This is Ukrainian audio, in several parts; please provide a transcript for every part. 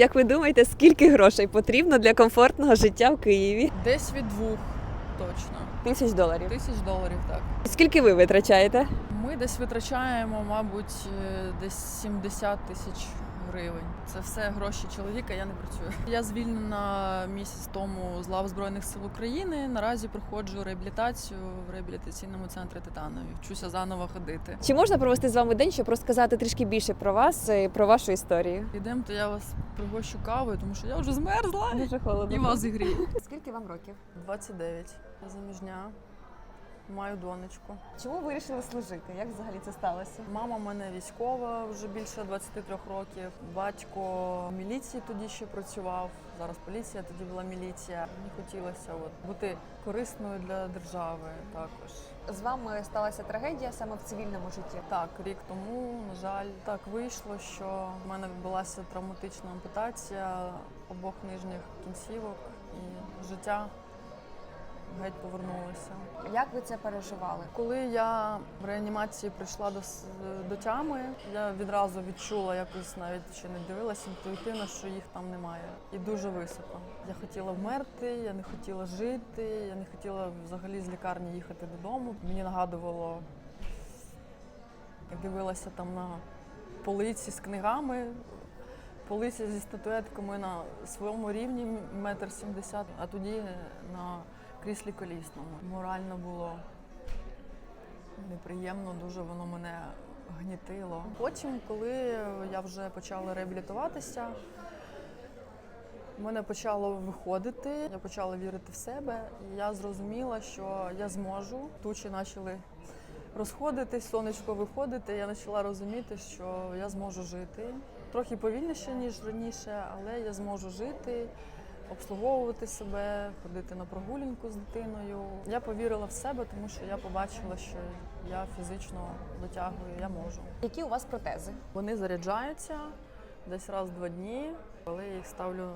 Як ви думаєте, скільки грошей потрібно для комфортного життя в Києві? Десь від двох точно. Тисяч доларів. Тисяч доларів, так. Скільки ви витрачаєте? Ми десь витрачаємо, мабуть, е, десь 70 тисяч гривень. Це все гроші чоловіка, я не працюю. Я звільнена місяць тому з лав Збройних сил України. Наразі проходжу реабілітацію в реабілітаційному центрі Титанові. Вчуся заново ходити. Чи можна провести з вами день, щоб розказати трішки більше про вас і про вашу історію? Ідемо, то я вас пригощу кавою, тому що я вже змерзла. Дуже холодно. І вас зігрію. Скільки вам років? 29. Я заміжня. Маю донечку. Чому ви вирішили служити? Як взагалі це сталося? Мама в мене військова вже більше 23 років. Батько в міліції тоді ще працював. Зараз поліція, тоді була міліція. Мені хотілося от, бути корисною для держави також. З вами сталася трагедія саме в цивільному житті. Так, рік тому, на жаль, так вийшло, що в мене відбулася травматична ампутація обох нижніх кінцівок і життя геть повернулося. Як ви це переживали? Коли я в реанімації прийшла до, до тями, я відразу відчула якось навіть ще не дивилася інтуїтивно, що їх там немає. І дуже високо. Я хотіла вмерти, я не хотіла жити, я не хотіла взагалі з лікарні їхати додому. Мені нагадувало, як дивилася там на полиці з книгами. Полиці зі статуетками на своєму рівні метр сімдесят, а тоді на кріслі колісному. Морально було неприємно, дуже воно мене гнітило. Потім, коли я вже почала реабілітуватися, мене почало виходити, я почала вірити в себе. І я зрозуміла, що я зможу. Тучі почали розходитись, сонечко виходити. Я почала розуміти, що я зможу жити. Трохи повільніше, ніж раніше, але я зможу жити обслуговувати себе, ходити на прогулянку з дитиною. Я повірила в себе, тому що я побачила, що я фізично витягую, я можу. Які у вас протези? Вони заряджаються десь раз в два дні, коли я їх ставлю.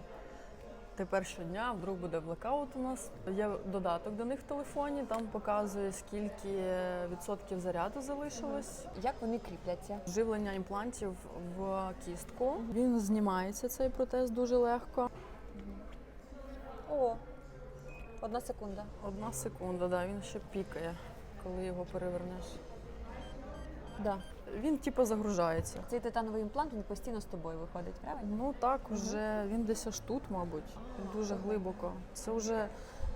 Тепер щодня, вдруг буде блекаут у нас. Є додаток до них в телефоні, там показує, скільки відсотків заряду залишилось. Як вони кріпляться? Живлення імплантів в кістку. Він знімається цей протез дуже легко. О, одна секунда. Одна секунда, да, він ще пікає, коли його перевернеш. Да. Він типу загружається. Цей титановий імплант він постійно з тобою виходить, правильно? Ну так, уже він десь аж тут, мабуть. Він дуже глибоко. Це вже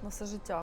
на все життя.